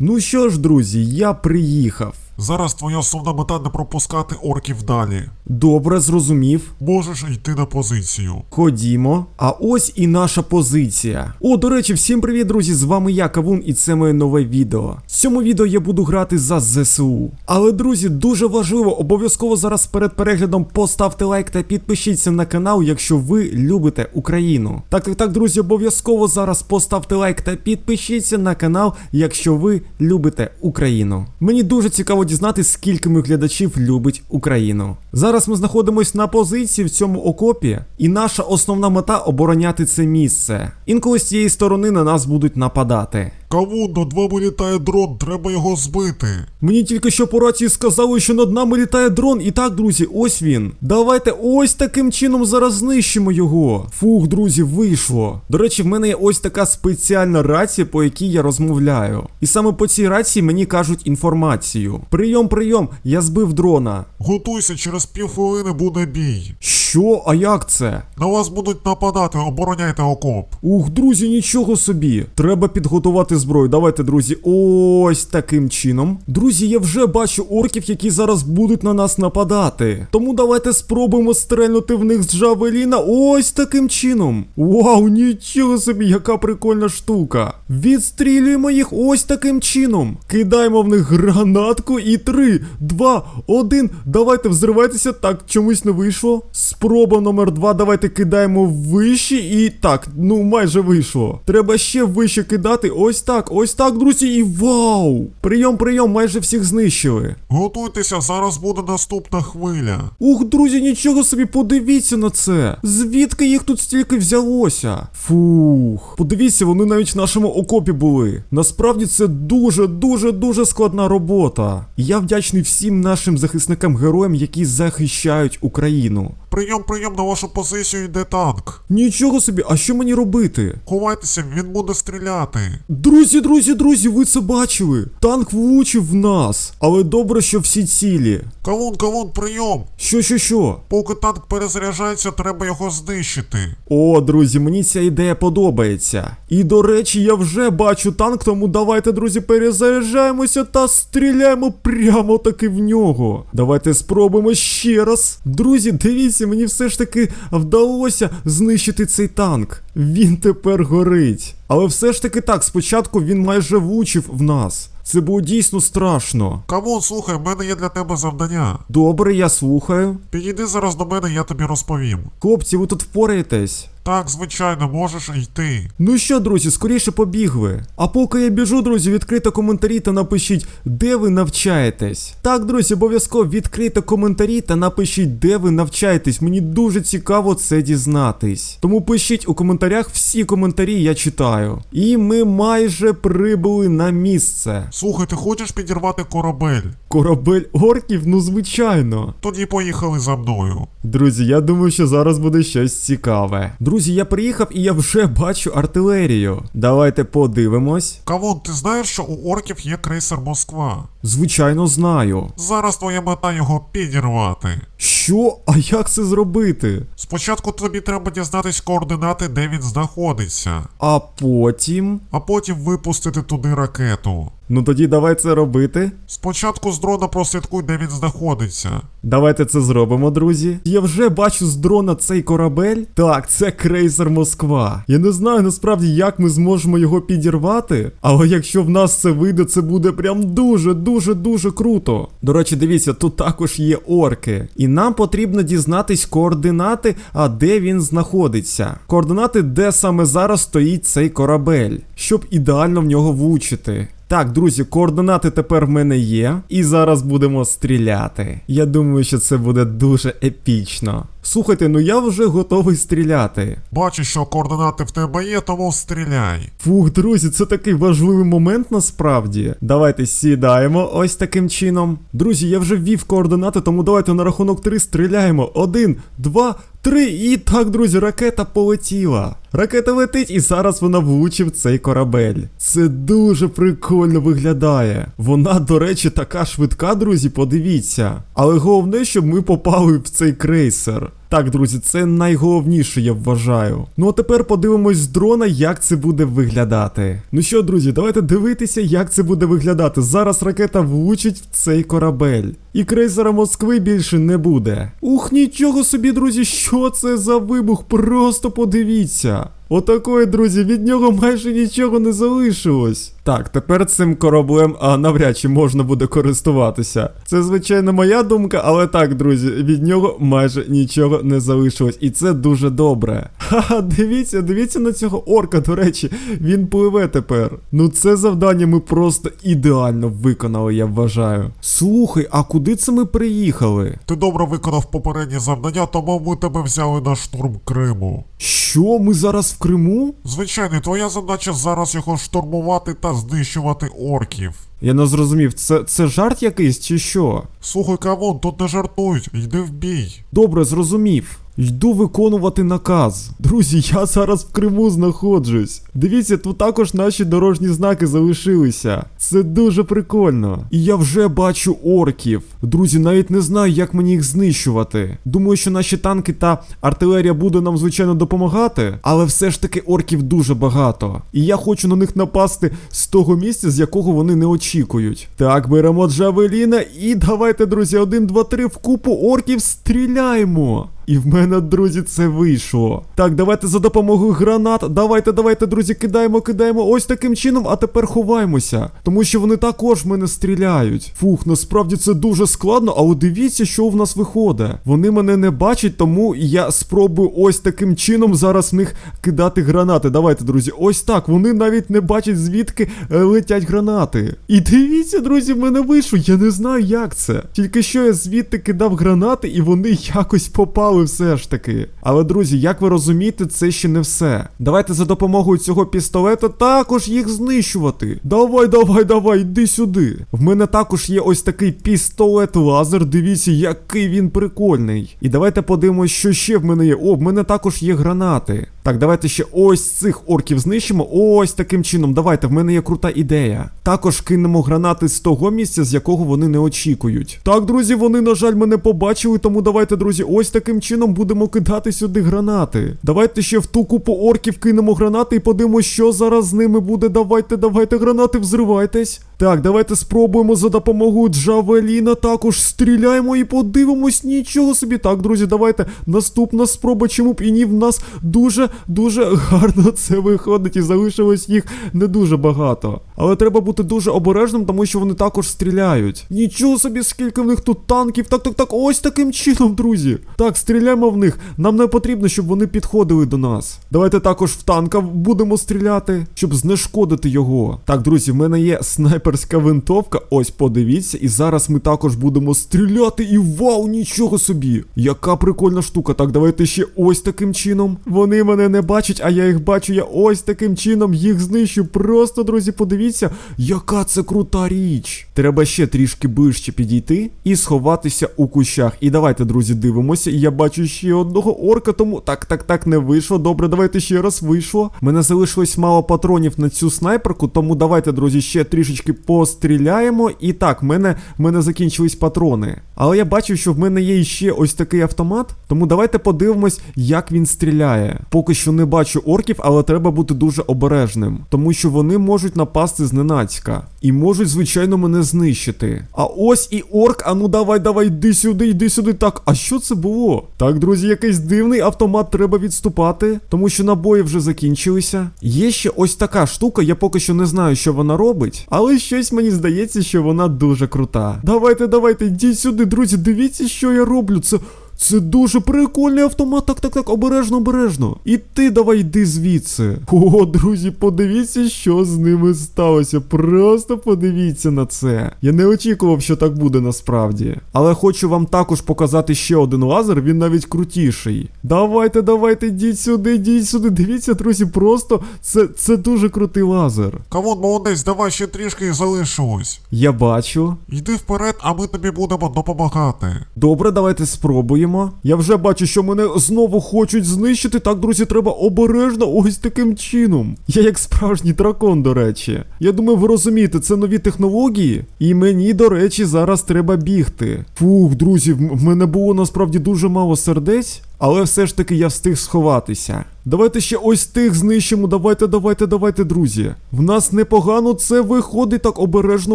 Ну що ж, друзі, я приїхав. Зараз твоя основна мета не пропускати орків далі. Добре, зрозумів. Можеш йти на позицію. Ходімо. А ось і наша позиція. О, до речі, всім привіт, друзі! З вами я, Кавун, і це моє нове відео. В цьому відео я буду грати за ЗСУ. Але, друзі, дуже важливо, обов'язково зараз перед переглядом поставте лайк та підпишіться на канал, якщо ви любите Україну. Так, так, так, друзі, обов'язково зараз поставте лайк та підпишіться на канал, якщо ви любите Україну. Мені дуже цікаво дізнатися, скільки моїх глядачів любить Україну. Зараз ми знаходимось на позиції в цьому окопі, і наша основна мета обороняти це місце. Інколи з цієї сторони на нас будуть нападати. Кавун, над вами літає дрон, треба його збити. Мені тільки що по рації сказали, що над нами літає дрон. І так, друзі, ось він. Давайте ось таким чином зараз знищимо його. Фух, друзі, вийшло. До речі, в мене є ось така спеціальна рація, по якій я розмовляю. І саме по цій рації мені кажуть інформацію. Прийом, прийом, я збив дрона. Готуйся, через півхвилини буде бій. Що? А як це? На вас будуть нападати, обороняйте окоп. Ух, друзі, нічого собі. Треба підготувати зброю. Давайте, друзі, ось таким чином. Друзі, я вже бачу орків, які зараз будуть на нас нападати. Тому давайте спробуємо стрельнути в них з Джавеліна ось таким чином. Вау, нічого собі, яка прикольна штука. Відстрілюємо їх ось таким чином. Кидаємо в них гранатку і 3, 2, 1. Давайте взривайтеся. Так, чомусь не вийшло. Спроба номер 2. Давайте кидаємо вище і так, ну майже вийшло. Треба ще вище кидати. Ось так, ось так, друзі. І вау! Прийом, прийом, майже всіх знищили. Готуйтеся, зараз буде наступна хвиля. Ух, друзі, нічого собі, подивіться на це. Звідки їх тут стільки взялося? Фух. Подивіться, вони навіть в нашому окопі були. Насправді це дуже, дуже, складна робота. Я вдячний всім нашим захисникам-героям, які захищають Україну. Прийом, прийом на вашу позицію йде танк. Нічого собі, а що мені робити? Ховайтеся, він буде стріляти. Друзі, друзі, друзі, ви це бачили? Танк влучив в нас. Але добре, що всі цілі. Кавун, кавун, прийом. Що, що, що? Поки танк перезаряджається, треба його знищити. О, друзі, мені ця ідея подобається. І до речі, я вже бачу танк, тому давайте, друзі, перезаряджаємося та стріляємо прямо таки в нього. Давайте спробуємо ще раз. Друзі, дивіться, мені все ж таки вдалося знищити цей танк. Він тепер горить. Але все ж таки так, спочатку він майже влучив в нас. Це було дійсно страшно. Камон, слухай, в мене є для тебе завдання. Добре, я слухаю. Підійди зараз до мене, я тобі розповім. Хлопці, ви тут впораєтесь. Так, звичайно, можеш йти. Ну що, друзі, скоріше побігли. А поки я біжу, друзі, відкрийте коментарі та напишіть, де ви навчаєтесь. Так, друзі, обов'язково відкрийте коментарі та напишіть, де ви навчаєтесь. Мені дуже цікаво це дізнатись. Тому пишіть у коментарях всі коментарі, я читаю. І ми майже прибули на місце. Слухай, ти хочеш підірвати корабель? Корабель орків, ну звичайно. Тоді поїхали за мною. Друзі, я думаю, що зараз буде щось цікаве. Друзі, я приїхав і я вже бачу артилерію. Давайте подивимось. Кавун, ти знаєш, що у орків є крейсер Москва? Звичайно, знаю. Зараз твоя мета його підірвати. Що? А як це зробити? Спочатку тобі треба дізнатись координати, де він знаходиться, А потім. а потім випустити туди ракету. Ну тоді давай це робити. Спочатку з дрона прослідкуй, де він знаходиться. Давайте це зробимо, друзі. Я вже бачу з дрона цей корабель. Так, це крейсер Москва. Я не знаю насправді, як ми зможемо його підірвати. Але якщо в нас це вийде, це буде прям дуже, дуже, дуже круто. До речі, дивіться, тут також є орки. І нам потрібно дізнатись координати, а де він знаходиться. Координати, де саме зараз стоїть цей корабель, щоб ідеально в нього влучити. Так, друзі, координати тепер в мене є, і зараз будемо стріляти. Я думаю, що це буде дуже епічно. Слухайте, ну я вже готовий стріляти. Бачу, що координати в тебе є, тому стріляй. Фух, друзі, це такий важливий момент насправді. Давайте сідаємо ось таким чином. Друзі, я вже ввів координати, тому давайте на рахунок 3 стріляємо. Один, два, три. І так, друзі, ракета полетіла. Ракета летить, і зараз вона влучив цей корабель. Це дуже прикольно виглядає. Вона, до речі, така швидка, друзі, подивіться. Але головне, щоб ми попали в цей крейсер. Так, друзі, це найголовніше, я вважаю. Ну а тепер подивимось з дрона, як це буде виглядати. Ну що, друзі, давайте дивитися, як це буде виглядати. Зараз ракета влучить в цей корабель. І крейсера Москви більше не буде. Ух, нічого собі, друзі, що це за вибух? Просто подивіться. Отакої, друзі, від нього майже нічого не залишилось. Так, тепер цим кораблем а, навряд чи можна буде користуватися. Це, звичайно, моя думка, але так, друзі, від нього майже нічого не залишилось. І це дуже добре. Ха-ха, дивіться, дивіться на цього орка, до речі, він пливе тепер. Ну це завдання ми просто ідеально виконали, я вважаю. Слухай, а куди це ми приїхали? Ти добре виконав попереднє завдання, тому ми тебе взяли на штурм Криму. Що, ми зараз в Криму? Звичайно, твоя задача зараз його штурмувати та знищувати орків. Я не зрозумів, це, це жарт якийсь чи що? Слухай, камон, тут не жартують, йди в бій. Добре, зрозумів. Йду виконувати наказ. Друзі, я зараз в Криму знаходжусь. Дивіться, тут також наші дорожні знаки залишилися. Це дуже прикольно. І я вже бачу орків. Друзі, навіть не знаю, як мені їх знищувати. Думаю, що наші танки та артилерія буде нам, звичайно, допомагати, але все ж таки орків дуже багато. І я хочу на них напасти з того місця, з якого вони не очікують. Так, беремо Джавеліна і давайте, друзі, один, два, три в купу орків стріляємо. І в мене, друзі, це вийшло. Так, давайте за допомогою гранат. Давайте, давайте, друзі, кидаємо, кидаємо ось таким чином, а тепер ховаємося. Тому що вони також в мене стріляють. Фух, насправді це дуже складно, але дивіться, що в нас виходить. Вони мене не бачать, тому я спробую ось таким чином зараз в них кидати гранати. Давайте, друзі, ось так. Вони навіть не бачать, звідки е, летять гранати. І дивіться, друзі, в мене вийшло. Я не знаю, як це. Тільки що я звідти кидав гранати, і вони якось попали все ж таки. Але, друзі, як ви розумієте, це ще не все. Давайте за допомогою цього пістолета також їх знищувати. Давай, давай, давай, йди сюди. В мене також є ось такий пістолет лазер. Дивіться, який він прикольний. І давайте подивимось, що ще в мене є. О, в мене також є гранати. Так, давайте ще ось цих орків знищимо. Ось таким чином. Давайте, в мене є крута ідея. Також кинемо гранати з того місця, з якого вони не очікують. Так, друзі, вони, на жаль, мене побачили, тому давайте, друзі, ось таким чином будемо кидати сюди гранати. Давайте ще в ту купу орків кинемо гранати і подивимося, що зараз з ними буде. Давайте, давайте, гранати, взривайтесь. Так, давайте спробуємо за допомогою Джавеліна також стріляємо і подивимось нічого собі. Так, друзі, давайте наступна спроба, чому б і ні, в нас дуже дуже гарно це виходить, і залишилось їх не дуже багато. Але треба бути дуже обережним, тому що вони також стріляють. Нічого собі, скільки в них тут танків. Так, так, так, ось таким чином, друзі. Так, стріляємо в них. Нам не потрібно, щоб вони підходили до нас. Давайте також в танка будемо стріляти, щоб знешкодити його. Так, друзі, в мене є снайперська винтовка. Ось подивіться, і зараз ми також будемо стріляти. І вау, нічого собі! Яка прикольна штука. Так, давайте ще ось таким чином. Вони мене не бачать, а я їх бачу. Я ось таким чином їх знищу. Просто, друзі, подивіться, яка це крута річ. Треба ще трішки ближче підійти і сховатися у кущах. І давайте, друзі, дивимося. Я бачу ще одного орка, тому так, так, так, не вийшло. Добре, давайте ще раз вийшло. Мене залишилось мало патронів на цю снайперку, тому давайте, друзі, ще трішечки постріляємо. І так, в мене, в мене закінчились патрони. Але я бачу, що в мене є ще ось такий автомат, тому давайте подивимось, як він стріляє. Поки що не бачу орків, але треба бути дуже обережним, тому що вони можуть напасти зненацька і можуть, звичайно, мене знищити. А ось і орк, а ну давай, давай, йди сюди, йди сюди. Так, а що це було? Так, друзі, якийсь дивний автомат треба відступати, тому що набої вже закінчилися. Є ще ось така штука, я поки що не знаю, що вона робить, але щось мені здається, що вона дуже крута. Давайте, давайте, йдіть сюди, друзі, дивіться, що я роблю. Це. Це дуже прикольний автомат. Так, так, так, обережно, обережно. І ти давай йди звідси. О, друзі, подивіться, що з ними сталося. Просто подивіться на це. Я не очікував, що так буде насправді. Але хочу вам також показати ще один лазер, він навіть крутіший. Давайте, давайте, йдіть сюди, йдіть сюди. Дивіться, друзі, просто це, це дуже крутий лазер. Кавун, молодець, давай ще трішки і залишилось. Я бачу. Йди вперед, а ми тобі будемо допомагати. Добре, давайте спробуємо. Я вже бачу, що мене знову хочуть знищити. Так, друзі, треба обережно ось таким чином. Я як справжній дракон, до речі. Я думаю, ви розумієте, це нові технології. І мені, до речі, зараз треба бігти. Фух, друзі, в мене було насправді дуже мало сердець. Але все ж таки я встиг сховатися. Давайте ще ось тих знищимо. Давайте, давайте, давайте, друзі. В нас непогано це виходить так обережно,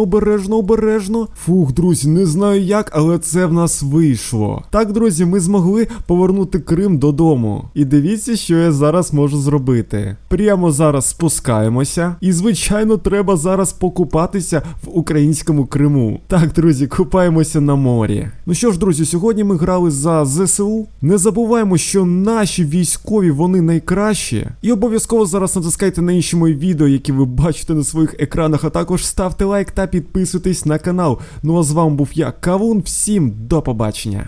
обережно, обережно. Фух, друзі, не знаю як, але це в нас вийшло. Так, друзі, ми змогли повернути Крим додому. І дивіться, що я зараз можу зробити. Прямо зараз спускаємося. І, звичайно, треба зараз покупатися в українському Криму. Так, друзі, купаємося на морі. Ну що ж, друзі, сьогодні ми грали за ЗСУ. Не забуваємо, що наші військові вони найкращі. І обов'язково зараз натискайте на інші мої відео, які ви бачите на своїх екранах, а також ставте лайк та підписуйтесь на канал. Ну а з вами був я, Кавун. Всім до побачення.